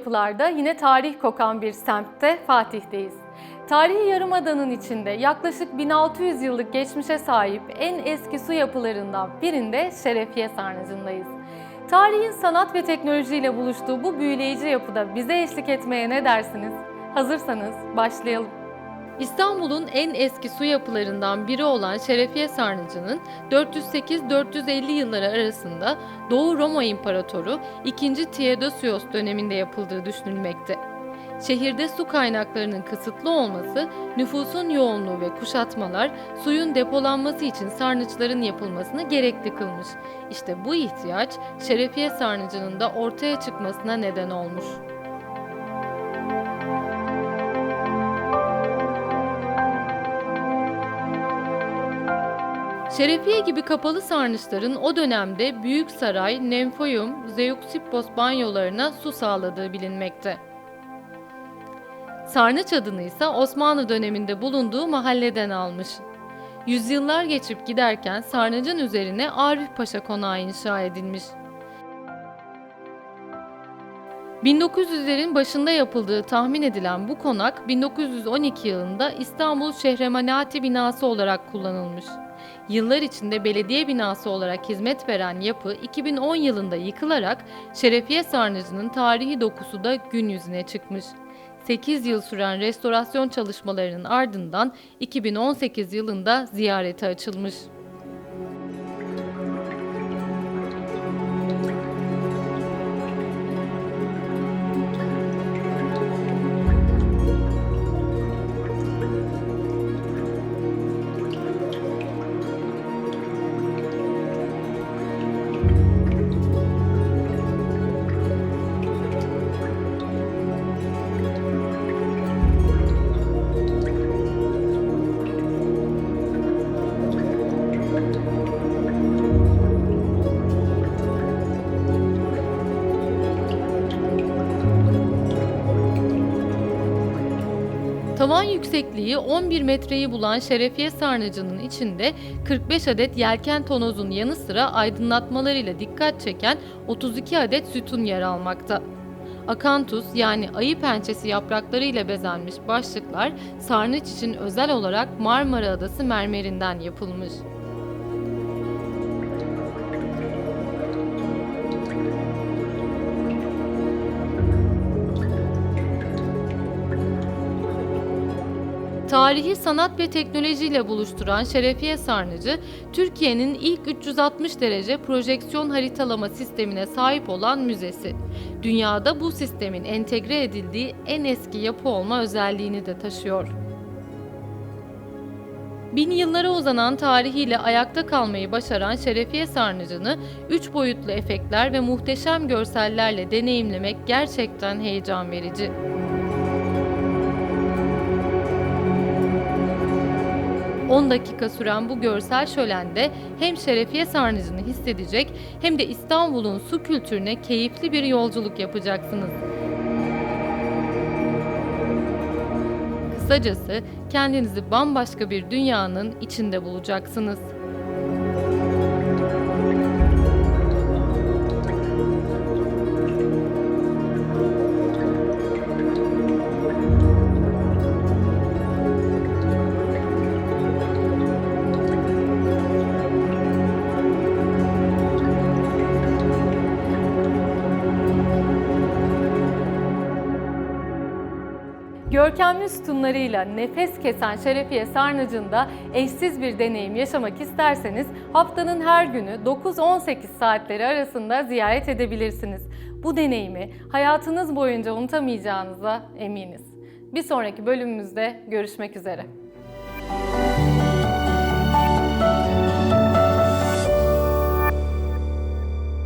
Yapılarda yine tarih kokan bir semtte Fatih'teyiz. Tarihi Yarımada'nın içinde yaklaşık 1600 yıllık geçmişe sahip en eski su yapılarından birinde Şerefiye Sarnıcı'ndayız. Tarihin sanat ve teknolojiyle buluştuğu bu büyüleyici yapıda bize eşlik etmeye ne dersiniz? Hazırsanız başlayalım. İstanbul'un en eski su yapılarından biri olan Şerefiye Sarnıcı'nın 408-450 yılları arasında Doğu Roma İmparatoru 2. Theodosios döneminde yapıldığı düşünülmekte. Şehirde su kaynaklarının kısıtlı olması, nüfusun yoğunluğu ve kuşatmalar suyun depolanması için sarnıçların yapılmasını gerekli kılmış. İşte bu ihtiyaç Şerefiye Sarnıcı'nın da ortaya çıkmasına neden olmuş. Şerefiye gibi kapalı sarnıçların o dönemde Büyük Saray, Nemfoyum, Zeuxippos banyolarına su sağladığı bilinmekte. Sarnıç adını ise Osmanlı döneminde bulunduğu mahalleden almış. Yüzyıllar geçip giderken sarnıcın üzerine Arif Paşa Konağı inşa edilmiş. 1900'lerin başında yapıldığı tahmin edilen bu konak 1912 yılında İstanbul Şehremanati binası olarak kullanılmış. Yıllar içinde belediye binası olarak hizmet veren yapı 2010 yılında yıkılarak Şerefiye Sarnıcı'nın tarihi dokusu da gün yüzüne çıkmış. 8 yıl süren restorasyon çalışmalarının ardından 2018 yılında ziyarete açılmış. Tavan yüksekliği 11 metreyi bulan Şerefiye Sarnıcı'nın içinde 45 adet yelken tonozun yanı sıra aydınlatmalarıyla dikkat çeken 32 adet sütun yer almakta. Akantus yani ayı pençesi yapraklarıyla bezenmiş başlıklar sarnıç için özel olarak Marmara Adası mermerinden yapılmış. Tarihi sanat ve teknolojiyle buluşturan Şerefiye Sarnıcı, Türkiye'nin ilk 360 derece projeksiyon haritalama sistemine sahip olan müzesi. Dünyada bu sistemin entegre edildiği en eski yapı olma özelliğini de taşıyor. Bin yıllara uzanan tarihiyle ayakta kalmayı başaran Şerefiye Sarnıcı'nı üç boyutlu efektler ve muhteşem görsellerle deneyimlemek gerçekten heyecan verici. 10 dakika süren bu görsel şölende hem Şerefiye Sarnıcı'nı hissedecek hem de İstanbul'un su kültürüne keyifli bir yolculuk yapacaksınız. Kısacası kendinizi bambaşka bir dünyanın içinde bulacaksınız. Görkemli sütunlarıyla nefes kesen Şerefiye Sarnıcı'nda eşsiz bir deneyim yaşamak isterseniz haftanın her günü 9-18 saatleri arasında ziyaret edebilirsiniz. Bu deneyimi hayatınız boyunca unutamayacağınıza eminiz. Bir sonraki bölümümüzde görüşmek üzere.